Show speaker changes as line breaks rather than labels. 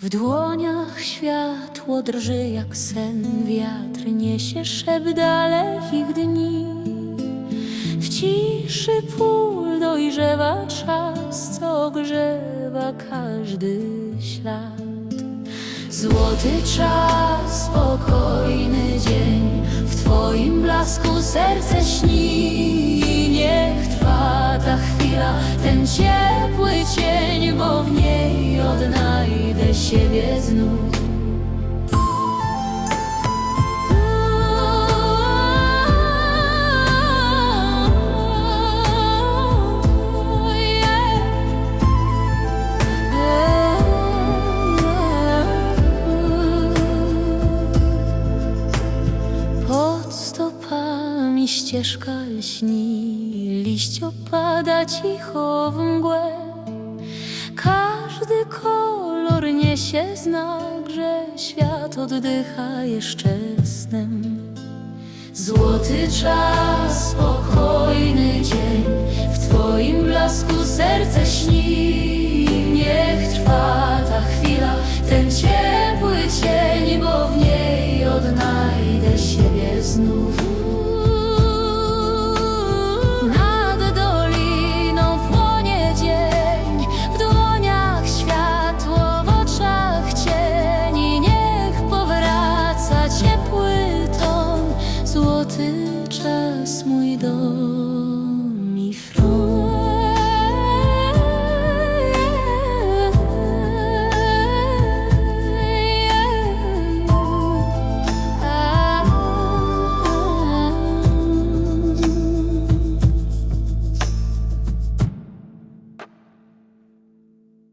W dłoniach światło drży jak sen, wiatr niesie szept dalekich dni. W ciszy pól dojrzewa czas, co ogrzewa każdy ślad. Złoty czas, spokojny dzień, w Twoim blasku serce śni. Siebie znów. Pod stopami ścieżka lśni, liść opada cicho w mgłę. Niesie znak, że świat oddycha jeszcze snem. Złoty czas, spokojny dzień, w Twoim blasku serce śni. Niech trwa ta chwila, ten ciepły cień, bo w niej odnajdę siebie znów. ти час мій дощ.